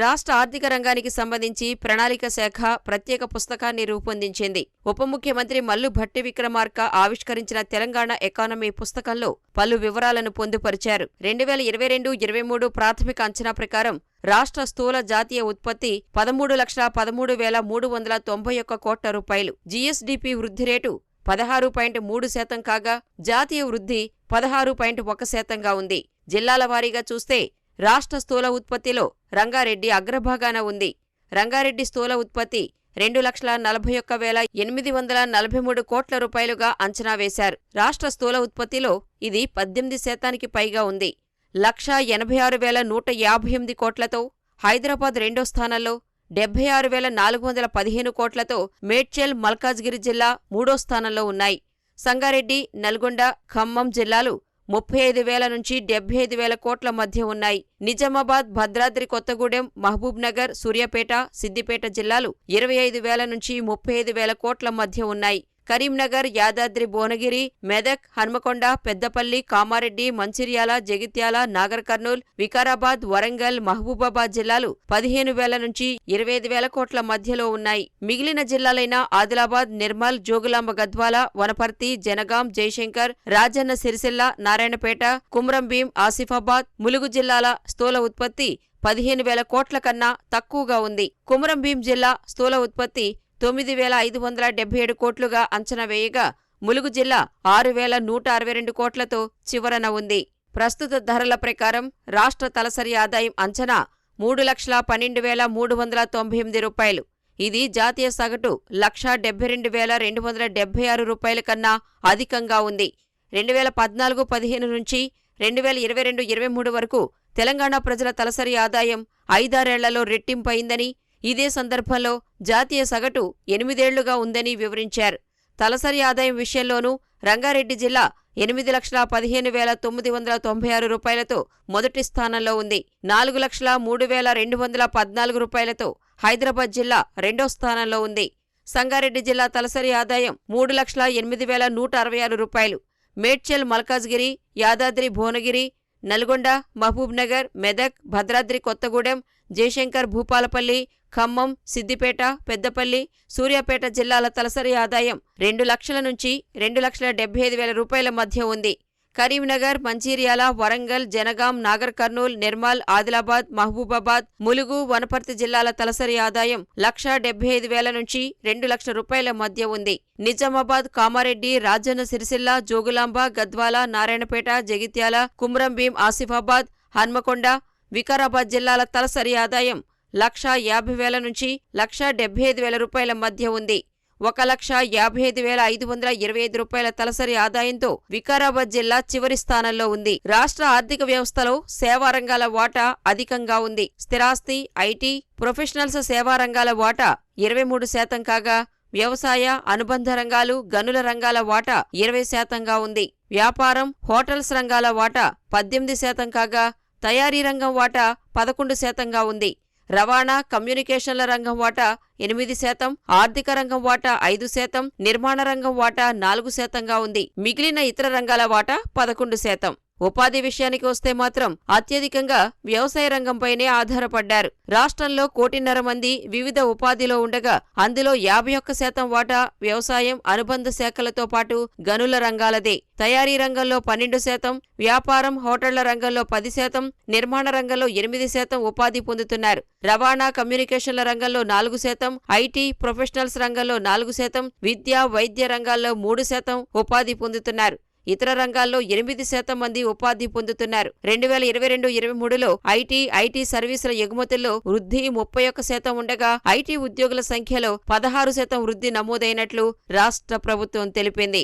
రాష్ట్ర ఆర్థిక రంగానికి సంబంధించి ప్రణాళిక శాఖ ప్రత్యేక పుస్తకాన్ని రూపొందించింది. ఉప ముఖ్యమంత్రి మల్లు భట్టి విక్రమార్క ఆవిష్కరించిన తెలంగాణ ఎకానమీ పుస్తకంలో పలు వివరాలను పొందుపరిచారు. రెండు వేల ఇరవై రెండు ఇరవై మూడు ప్రాథమిక అంచనా ప్రకారం రాష్ట్ర స్థూల జాతీయ ఉత్పత్తి పదమూడు లక్షల పదమూడు వేల మూడు వందల తొంభై ఒక్క కోట్ల రూపాయలు. జీఎస్డీపీ వృద్ధి రేటు పదహారు పాయింట్ మూడు శాతం కాగా జాతీయ వృద్ధి పదహారు పాయింట్ ఒక శాతంగా ఉంది. జిల్లాల వారీగా చూస్తే రాష్ట్ర స్థూల ఉత్పత్తిలో రంగారెడ్డి అగ్రభాగాన ఉంది. రంగారెడ్డి స్థూల ఉత్పత్తి రెండు లక్షల నలభై ఒక్క వేల ఎనిమిది వందల నలభై మూడు కోట్ల రూపాయలుగా అంచనా వేశారు. రాష్ట్ర స్థూల ఉత్పత్తిలో ఇది పద్దెనిమిది శాతానికి పైగా ఉంది. లక్షా ఎనభై ఆరు వేల నూట యాభై ఎనిమిది కోట్లతో హైదరాబాద్ రెండో స్థానంలో డెబ్బై ఆరు వేల నాలుగు వందల పదిహేను కోట్లతో మేడ్చల్ మల్కాజ్గిరి జిల్లా మూడో స్థానంలో ఉన్నాయి. సంగారెడ్డి నల్గొండ ఖమ్మం జిల్లాలు ముప్పై ఐదు వేల నుంచి డెబ్బై ఐదు వేల కోట్ల మధ్య ఉన్నాయి. నిజామాబాద్ భద్రాద్రి కొత్తగూడెం మహబూబ్ నగర్ సూర్యాపేట సిద్దిపేట జిల్లాలు ఇరవై ఐదు వేల నుంచి ముప్పై ఐదు వేల కోట్ల మధ్య ఉన్నాయి. కరీంనగర్ యాదాద్రి భువనగిరి మెదక్ హన్మకొండ పెద్దపల్లి కామారెడ్డి మంచిర్యాల జగిత్యాల నాగర్ కర్నూల్ వికారాబాద్ వరంగల్ మహబూబాబాద్ జిల్లాలు పదిహేను వేల నుంచి ఇరవై ఐదు వేల కోట్ల మధ్యలో ఉన్నాయి. మిగిలిన జిల్లాలైన ఆదిలాబాద్ నిర్మల్ జోగులాంబ గద్వాల వనపర్తి జనగాం జయశంకర్ రాజన్న సిరిసిల్ల నారాయణపేట కుమ్రంభీం ఆసిఫాబాద్ ములుగు జిల్లాల స్థూల ఉత్పత్తి పదిహేను వేల కోట్ల కన్నా తక్కువగా ఉంది. కుమరంభీం జిల్లా స్థూల ఉత్పత్తి తొమ్మిది వేల ఐదు వందల డెబ్బై ఏడు కోట్లుగా అంచనా వేయగా ములుగు జిల్లా ఆరు వేల నూట అరవై రెండు కోట్లతో చివరన ఉంది. ప్రస్తుత ధరల ప్రకారం రాష్ట్ర తలసరి ఆదాయం అంచనా మూడు లక్షల పన్నెండు వేల మూడు వందల తొంభై ఎనిమిది రూపాయలు. ఇది జాతీయ సగటు లక్షా డెబ్బై రెండు వేల రెండు వందల డెబ్బై ఆరు రూపాయల కన్నా అధికంగా ఉంది. రెండు వేల పద్నాలుగు పదిహేను నుంచి రెండు వేల ఇరవై రెండు ఇరవై మూడు వరకు తెలంగాణ ప్రజల తలసరి ఆదాయం ఐదారేళ్ళలో రెట్టింపయిందని ఇదే సందర్భంలో జాతీయ సగటు ఎనిమిదేళ్ళుగా ఉందని వివరించారు. తలసరి ఆదాయం విషయంలోనూ రంగారెడ్డి జిల్లా ఎనిమిది లక్షల పదిహేను వేల తొమ్మిది వందల తొంభై ఆరు రూపాయలతో మొదటి స్థానంలో ఉంది. నాలుగు లక్షల మూడు వేల రెండు వందల పద్నాలుగు రూపాయలతో హైదరాబాద్ జిల్లా రెండో స్థానంలో ఉంది. సంగారెడ్డి జిల్లా తలసరి ఆదాయం మూడు లక్షల ఎనిమిది వేల నూట అరవై ఆరు రూపాయలు. మేడ్చల్ మల్కాజ్గిరి యాదాద్రి భువనగిరి నల్గొండ మహబూబ్నగర్ మెదక్ భద్రాద్రి కొత్తగూడెం జయశంకర్ భూపాలపల్లి ఖమ్మం సిద్దిపేట పెద్దపల్లి సూర్యాపేట జిల్లాల తలసరి ఆదాయం రెండు లక్షల నుంచి రెండు లక్షల డెబ్బై ఐదు వేల రూపాయల మధ్య ఉంది. కరీంనగర్ మంచిర్యాల వరంగల్ జనగాం నాగర్ కర్నూల్ నిర్మల్ ఆదిలాబాద్ మహబూబాబాద్ ములుగు వనపర్తి జిల్లాల తలసరి ఆదాయం లక్షా డెబ్బై ఐదు వేల నుంచి రెండు లక్షల రూపాయల మధ్య ఉంది. నిజామాబాద్ కామారెడ్డి రాజన్న సిరిసిల్ల జోగులాంబ గద్వాల నారాయణపేట జగిత్యాల కుమ్రంభీం ఆసిఫాబాద్ హన్మకొండ వికారాబాద్ జిల్లాల తలసరి ఆదాయం లక్షా యాభై వేల నుంచి లక్షా డెబ్బై ఐదు వేల రూపాయల మధ్య ఉంది. ఒక లక్ష యాభై ఐదు వేల ఐదు వందల ఇరవై ఐదు రూపాయల తలసరి ఆదాయంతో వికారాబాద్ జిల్లా చివరి స్థానంలో ఉంది. రాష్ట్ర ఆర్థిక వ్యవస్థలో సేవా రంగాల వాటా అధికంగా ఉంది. స్థిరాస్తి ఐటీ ప్రొఫెషనల్స్ సేవా రంగాల వాటా ఇరవై మూడు శాతం కాగా వ్యవసాయ అనుబంధ రంగాలు గనుల రంగాల వాటా ఇరవై శాతంగా ఉంది. వ్యాపారం హోటల్స్ రంగాల వాటా పద్దెనిమిది శాతం కాగా తయారీ రంగం వాటా పదకొండు శాతంగా ఉంది. రవాణా కమ్యూనికేషన్ల రంగం వాటా ఎనిమిది శాతం ఆర్థిక రంగం వాటా ఐదు శాతం నిర్మాణ రంగం వాటా నాలుగు శాతంగా ఉంది. మిగిలిన ఇతర రంగాల వాటా పదకొండు శాతం. ఉపాధి విషయానికి వస్తే మాత్రం అత్యధికంగా వ్యవసాయ రంగంపైనే ఆధారపడ్డారు. రాష్ట్రంలో కోటిన్నర మంది వివిధ ఉపాధిలో ఉండగా అందులో యాభై ఒక్క శాతం వాటా వ్యవసాయం అనుబంధ శాఖలతో పాటు గనుల రంగాలదే. తయారీ రంగంలో పన్నెండు శాతం వ్యాపారం హోటళ్ళ రంగంలో పది శాతం నిర్మాణ రంగంలో ఎనిమిది శాతం ఉపాధి పొందుతున్నారు. రవాణా కమ్యూనికేషన్ల రంగంలో నాలుగు శాతం ఐటీ ప్రొఫెషనల్స్ రంగంలో నాలుగు శాతం విద్య వైద్య రంగాల్లో మూడు శాతం ఉపాధి పొందుతున్నారు. ఇతర రంగాల్లో ఎనిమిది శాతం మంది ఉపాధి పొందుతున్నారు. రెండు వేల ఇరవై రెండు ఇరవై మూడులో ఐటీ ఐటీ సర్వీసుల ఎగుమతుల్లో వృద్ధి ముప్పై ఒక్క శాతం ఉండగా ఐటీ ఉద్యోగుల సంఖ్యలో పదహారు శాతం వృద్ధి నమోదైనట్లు రాష్ట్ర ప్రభుత్వం తెలిపింది.